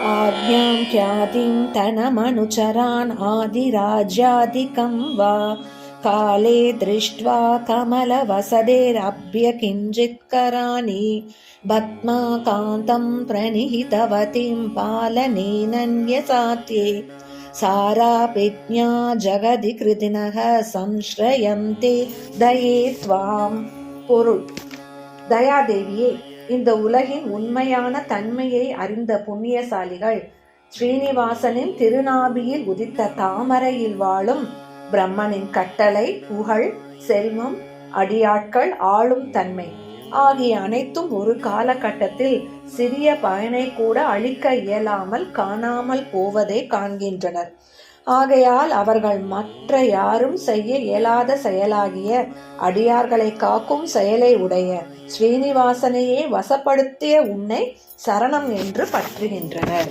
आज्ञां ख्यातिं तनमनुचरान् आदिराज्यादिकं वा। काले दृष्ट्वा कमलवसदेरभ्य किञ्चित्करानि बमाकान्तं प्रणिहितवतीं पालनेनन्यसात्ये सारापिज्ञा जगदि कृतिनः संश्रयन्ते। दये त्वां पुरु दयादेव्ये। இந்த உலகின் உண்மையான தன்மையை அறிந்த புண்ணியசாலிகள் ஸ்ரீனிவாசனின் திருநாபியில் உதித்த தாமரையில் வாழும் பிரம்மனின் கட்டளை புகழ் செல்வம் அடியாட்கள் ஆளும் தன்மை ஆகிய அனைத்தும் ஒரு காலகட்டத்தில் சிறிய பயனை கூட அழிக்க இயலாமல் காணாமல் போவதை காண்கின்றனர். ஆகையால் அவர்கள் மற்ற யாரும் செய்ய இயலாத செயலாகிய அடியார்களை காக்கும் செயலை உடைய ஸ்ரீனிவாசனையே வசப்படுத்திய உன்னை சரணம் என்று பற்றுகின்றனர்.